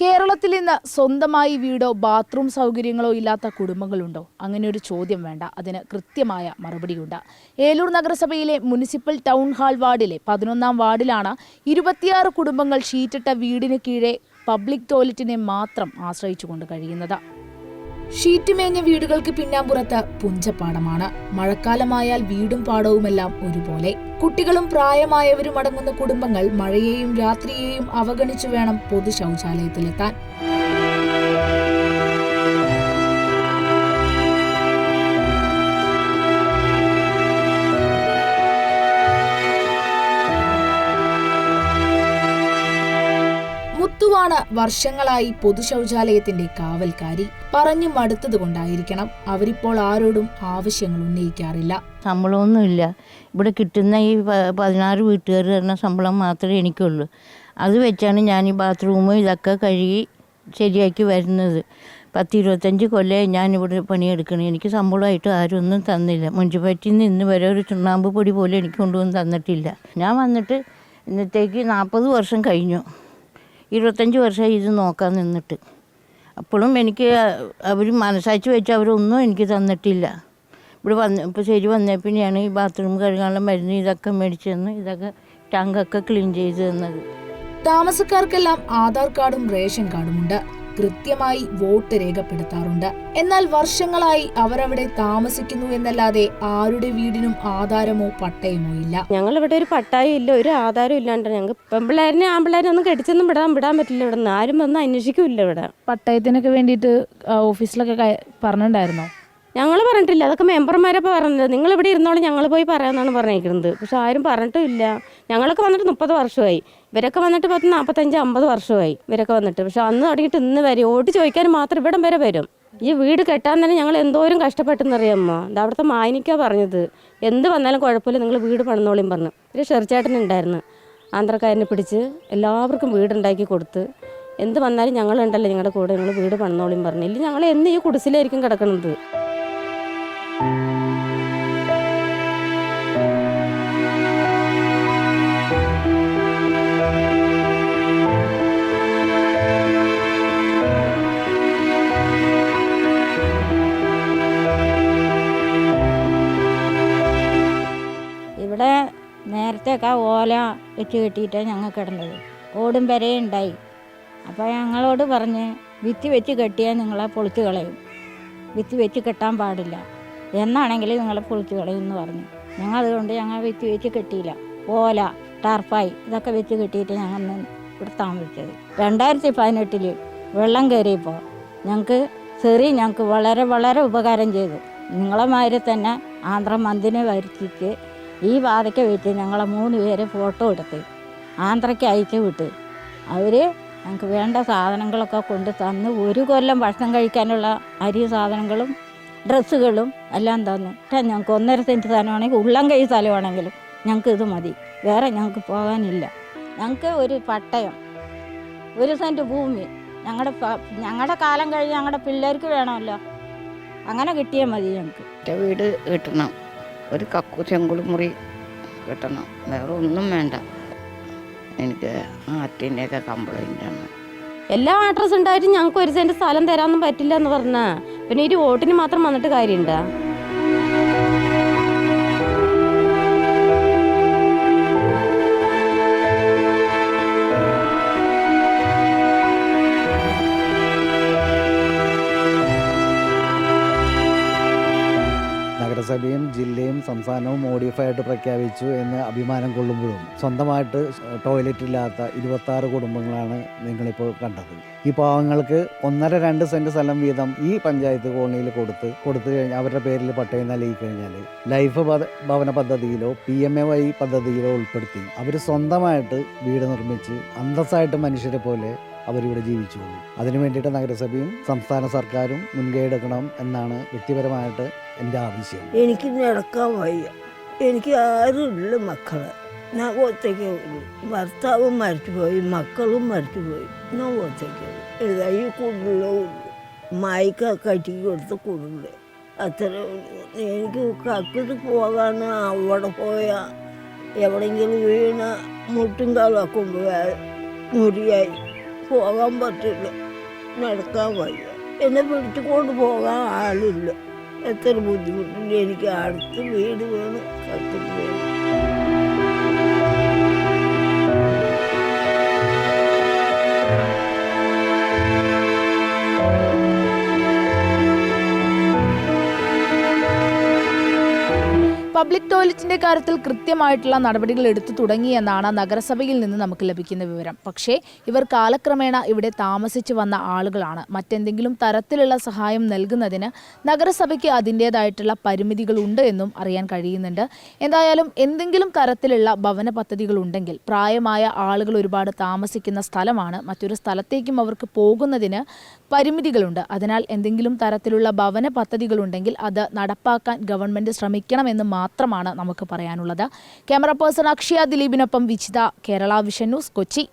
കേരളത്തിൽ ഇന്ന് സ്വന്തമായി വീടോ ബാത്റൂം സൗകര്യങ്ങളോ ഇല്ലാത്ത കുടുംബങ്ങളുണ്ടോ? അങ്ങനെ ഒരു ചോദ്യം വേണ്ട. അതിന് കൃത്യമായ മറുപടിയുണ്ട്. ഏലൂർ നഗരസഭയിലെ മുനിസിപ്പൽ ടൗൺ ഹാൾ വാർഡിലെ പതിനൊന്നാം വാർഡിലാണ് ഇരുപത്തിയാറ് കുടുംബങ്ങൾ ഷീറ്റിട്ട വീടിന് കീഴെ പബ്ലിക് ടോയ്ലറ്റിനെ മാത്രം ആശ്രയിച്ചുകൊണ്ട് കഴിയുന്നത്. ഷീറ്റ് മേഞ്ഞ വീടുകൾക്ക് പിന്നാമ്പുറത്ത് പുഞ്ചപ്പാടമാണ്. മഴക്കാലമായാൽ വീടും പാടവുമെല്ലാം ഒരുപോലെ. കുട്ടികളും പ്രായമായവരും അടങ്ങുന്ന കുടുംബങ്ങൾ മഴയെയും രാത്രിയെയും അവഗണിച്ചു വേണം പൊതു ശൗചാലയത്തിലെത്താൻ മുത്തുവാണ് വർഷങ്ങളായി പൊതുശൗചാലയത്തിന്റെ കാവൽക്കാരി. പറഞ്ഞു മടുത്തത് കൊണ്ടായിരിക്കണം അവരിപ്പോൾ ആരോടും ആവശ്യങ്ങൾ ഉന്നയിക്കാറില്ല. ശമ്പളമൊന്നുമില്ല. ഇവിടെ കിട്ടുന്ന ഈ പതിനാറ് വീട്ടുകാർ തരുന്ന ശമ്പളം മാത്രമേ എനിക്കുള്ളൂ. അത് വെച്ചാണ് ഞാൻ ഈ ബാത്റൂമും ഇതൊക്കെ കഴുകി ശരിയാക്കി വരുന്നത്. പത്ത് ഇരുപത്തഞ്ച് കൊല്ലമായി ഞാനിവിടെ പണിയെടുക്കണം. എനിക്ക് ശമ്പളമായിട്ട് ആരും ഒന്നും തന്നില്ല. മുനിസിപ്പാലിറ്റിയിൽ നിന്ന് ഇന്ന് വരെ ഒരു ചുണ്ണാമ്പ് പൊടി പോലും എനിക്ക് കൊണ്ടുവന്ന് തന്നിട്ടില്ല. ഞാൻ വന്നിട്ട് ഇന്നത്തേക്ക് നാൽപ്പത് വർഷം കഴിഞ്ഞു. ഇരുപത്തഞ്ച് വർഷമായി ഇത് നോക്കാൻ നിന്നിട്ട്. അപ്പോഴും എനിക്ക് അവർ മനസ്സാഴ്ച വെച്ച് അവരൊന്നും എനിക്ക് തന്നിട്ടില്ല. ഇവിടെ വന്ന് ഇപ്പോൾ ശരി വന്നേ പിന്നെയാണ് ഈ ബാത്റൂം കഴുകാനുള്ള മരുന്ന് ഇതൊക്കെ മേടിച്ച് തന്ന് ഇതൊക്കെ ടാങ്കൊക്കെ ക്ലീൻ ചെയ്ത് തന്നത്. താമസക്കാർക്കെല്ലാം ആധാർ കാർഡും റേഷൻ കാർഡുമുണ്ട് കൃത്യമായി വോട്ട് രേഖപ്പെടുത്താറുണ്ട്. എന്നാൽ വർഷങ്ങളായി അവരവിടെ താമസിക്കുന്നു എന്നല്ലാതെ ആരുടെ വീടിനും ആധാരമോ പട്ടയമോ ഇല്ല. ഞങ്ങൾ ഇവിടെ ഒരു പട്ടായം ഇല്ല ഒരു ആധാരം ഇല്ലാണ്ട് ഞങ്ങൾക്ക് പെമ്പിള്ളേരിനെ ആമ്പിള്ളേരെ ഒന്നും കെട്ടിച്ചൊന്നും വിടാൻ വിടാൻ പറ്റില്ല ഇവിടെ. നിന്ന് ആരും വന്ന് അന്വേഷിക്കൂല്ല ഇവിടെ. പട്ടയത്തിനൊക്കെ വേണ്ടിയിട്ട് ഓഫീസിലൊക്കെ പറഞ്ഞിട്ടുണ്ടായിരുന്നോ? ഞങ്ങൾ പറഞ്ഞിട്ടില്ല. അതൊക്കെ മെമ്പർമാരപ്പോൾ പറഞ്ഞത്. നിങ്ങൾ ഇവിടെ ഇരുന്നോളം ഞങ്ങൾ പോയി പറയാമെന്നാണ് പറഞ്ഞിരിക്കുന്നത് പക്ഷെ ആരും പറഞ്ഞിട്ടില്ല. ഞങ്ങളൊക്കെ വന്നിട്ട് മുപ്പത് വർഷമായി. ഇവരൊക്കെ വന്നിട്ട് പത്ത് നാൽപ്പത്തഞ്ച് അമ്പത് വർഷമായി ഇവരൊക്കെ വന്നിട്ട്. പക്ഷെ അന്ന് തുടങ്ങിയിട്ട് ഇന്ന് വരെ ഓട്ട് ചോദിക്കാൻ മാത്രം ഇവിടം വരെ വരും. ഈ വീട് കെട്ടാൻ തന്നെ ഞങ്ങൾ എന്തോരം കഷ്ടപ്പെട്ടെന്നറിയാമ്മ ഇത് അവിടുത്തെ മായനിക്കാ പറഞ്ഞത്. എന്ത് വന്നാലും കുഴപ്പമില്ല. നിങ്ങൾ വീട് പണിന്നോളിയും പറഞ്ഞു. ഒരു ഷെർച്ചേട്ടൻ ഉണ്ടായിരുന്നു. ആന്ധ്രക്കാരനെ പിടിച്ച് എല്ലാവർക്കും വീടുണ്ടാക്കി കൊടുത്ത്. എന്ത് വന്നാലും ഞങ്ങളുണ്ടല്ലോ ഞങ്ങളുടെ കൂടെ. നിങ്ങൾ വീട് പണിന്നോളിയും പറഞ്ഞു. ഇല്ലെങ്കിൽ ഞങ്ങൾ എന്ന് ഈ കുടിസിലായിരിക്കും കിടക്കുന്നത് നേരത്തെയൊക്കെ ഓല വെച്ച് കെട്ടിയിട്ടാണ് ഞങ്ങൾ കിടന്നത്. ഓടും വരെ ഉണ്ടായി. അപ്പോൾ ഞങ്ങളോട് പറഞ്ഞ് വിത്ത് വെച്ച് കെട്ടിയാൽ നിങ്ങളെ പൊളിച്ച് കളയും. വിത്ത് വെച്ച് കെട്ടാൻ പാടില്ല. എന്നാണെങ്കിൽ നിങ്ങളെ പൊളിച്ച് കളയും എന്ന് പറഞ്ഞു. ഞങ്ങൾ അതുകൊണ്ട് ഞങ്ങൾ വിത്ത് വെച്ച് കെട്ടിയില്ല. ഓല ടാർപ്പായി ഇതൊക്കെ വെച്ച് കെട്ടിയിട്ട് ഞങ്ങൾ ഇവിടെ താമസിച്ചത്. രണ്ടായിരത്തി പതിനെട്ടിൽ വെള്ളം കയറിയപ്പോൾ ഞങ്ങൾക്ക് സെറി ഞങ്ങൾക്ക് വളരെ വളരെ ഉപകാരം ചെയ്തു. നിങ്ങളെ മാതിരി തന്നെ ആന്ധ്ര മന്ദിനെ വരുത്തിച്ച് ഈ വാതയ്ക്ക വീട്ടിൽ ഞങ്ങളെ മൂന്ന് പേരെ ഫോട്ടോ എടുത്ത് ആന്ധ്രയ്ക്ക് അയച്ചു വിട്ട്. അവർ ഞങ്ങൾക്ക് വേണ്ട സാധനങ്ങളൊക്കെ കൊണ്ട് തന്ന് ഒരു കൊല്ലം ഭക്ഷണം കഴിക്കാനുള്ള അരി സാധനങ്ങളും ഡ്രസ്സുകളും എല്ലാം തന്നു. ഞങ്ങൾക്ക് ഒന്നര സെന്റ് സ്ഥലമാണെങ്കിൽ ഉള്ളം കൈ സ്ഥലമാണെങ്കിലും ഞങ്ങൾക്ക് ഇത് മതി. വേറെ ഞങ്ങൾക്ക് പോകാനില്ല. ഞങ്ങൾക്ക് ഒരു പട്ടയം ഒരു സെന്റ് ഭൂമി. ഞങ്ങളുടെ ഞങ്ങളുടെ കാലം കഴിഞ്ഞ് ഞങ്ങളുടെ പിള്ളേർക്ക് വേണമല്ലോ. അങ്ങനെ കിട്ടിയാൽ മതി ഞങ്ങൾക്ക് വീട് കിട്ടണം ഒരു കക്കു ചെങ്കുളിമുറി കിട്ടണം. വേറെ ഒന്നും വേണ്ട. എനിക്ക് ആറ്റിന്റെയൊക്കെ ആണ്. എല്ലാ അഡ്രസ്സ് ഉണ്ടായിട്ടും ഞങ്ങൾക്ക് ഒരു സെന്റ് സ്ഥലം തരാമെന്നും പറ്റില്ല എന്ന് പറഞ്ഞാൽ പിന്നെ ഈ വോട്ടിന് മാത്രം വന്നിട്ട് കാര്യമുണ്ടോ? നഗരസഭയും ജില്ലയും സംസ്ഥാനവും മോഡിഫൈഡ് പ്രഖ്യാപിച്ചു എന്ന് അഭിമാനം കൊള്ളുമ്പോഴും സ്വന്തമായിട്ട് ടോയ്ലറ്റ് ഇല്ലാത്ത ഇരുപത്തി ആറ് കുടുംബങ്ങളാണ് നിങ്ങളിപ്പോൾ കണ്ടത്. ഈ പാവങ്ങൾക്ക് ഒന്നര രണ്ട് സെന്റ് സ്ഥലം വീതം ഈ പഞ്ചായത്ത് കോളനിയിൽ കൊടുത്ത് കൊടുത്തു കഴിഞ്ഞാൽ അവരുടെ പേരിൽ പട്ടയം നൽകി കഴിഞ്ഞാൽ ലൈഫ് ഭവന പദ്ധതിയിലോ പി എം എ വൈ പദ്ധതിയിലോ ഉൾപ്പെടുത്തി അവർ സ്വന്തമായിട്ട് വീട് നിർമ്മിച്ച് അന്തസ്സായിട്ട് മനുഷ്യരെ പോലെ അവരിവിടെ ജീവിച്ചുള്ളൂ അതിനു വേണ്ടിയിട്ട് നഗരസഭയും സംസ്ഥാന സർക്കാരും മുൻകൈ എടുക്കണം എന്നാണ് വ്യക്തിപരമായിട്ട് എന്റെ ആവശ്യം. എനിക്ക് നടക്കാൻ വയ്യ. എനിക്ക് ആരുമില്ല മക്കളെ. ഞാൻ ഒറ്റയ്ക്ക് ഭർത്താവും മരിച്ചുപോയി മക്കളും മരിച്ചുപോയി. ഞാൻ ഒറ്റയ്ക്ക് ഇതാ ഈ കറ്റി ഉള്ളൂ മയക്ക കട്ടി കൊടുത്ത് കുടിൽ അത്രേ എനിക്ക് കക്കിട്ട് പോകാൻ അവിടെ പോയാൽ എവിടെയെങ്കിലും വീണ മുട്ടും കാലൊക്കെ മുറിയായി പോകാൻ പറ്റില്ല. നടക്കാൻ വയ്യ. എന്നെ പിടിച്ചു കൊണ്ട് പോകാൻ ആളില്ല. എത്ര ബുദ്ധിമുട്ടുണ്ട്. എനിക്ക് അടുത്ത് വീട് വേണം കത്തിട്ട് വേണം. പബ്ലിക് ടോയ്ലറ്റിന്റെ കാര്യത്തിൽ കൃത്യമായിട്ടുള്ള നടപടികൾ എടുത്തു തുടങ്ങിയെന്നാണ് നഗരസഭയിൽ നിന്ന് നമുക്ക് ലഭിക്കുന്ന വിവരം. പക്ഷേ ഇവർ കാലക്രമേണ ഇവിടെ താമസിച്ചു വന്ന ആളുകളാണ്. മറ്റെന്തെങ്കിലും തരത്തിലുള്ള സഹായം നൽകുന്നതിന് നഗരസഭയ്ക്ക് അതിന്റെതായിട്ടുള്ള പരിമിതികൾ ഉണ്ട് എന്നും അറിയാൻ കഴിയുന്നുണ്ട്. എന്തായാലും എന്തെങ്കിലും തരത്തിലുള്ള ഭവന പദ്ധതികൾ ഉണ്ടെങ്കിൽ പ്രായമായ ആളുകൾ ഒരുപാട് താമസിക്കുന്ന സ്ഥലമാണ്. മറ്റൊരു സ്ഥലത്തേക്കും അവർക്ക് പോകുന്നതിന് പരിമിതികളുണ്ട്. അതിനാൽ എന്തെങ്കിലും തരത്തിലുള്ള ഭവന പദ്ധതികളുണ്ടെങ്കിൽ അത് നടപ്പാക്കാൻ ഗവൺമെന്റ് ശ്രമിക്കണമെന്ന് മാത്രമാണ് നമുക്ക് പറയാനുള്ളത്. ക്യാമറ പേഴ്സൺ അക്ഷയ ദിലീപിനൊപ്പം വിചിത കേരള വിഷൻ ന്യൂസ് കൊച്ചി.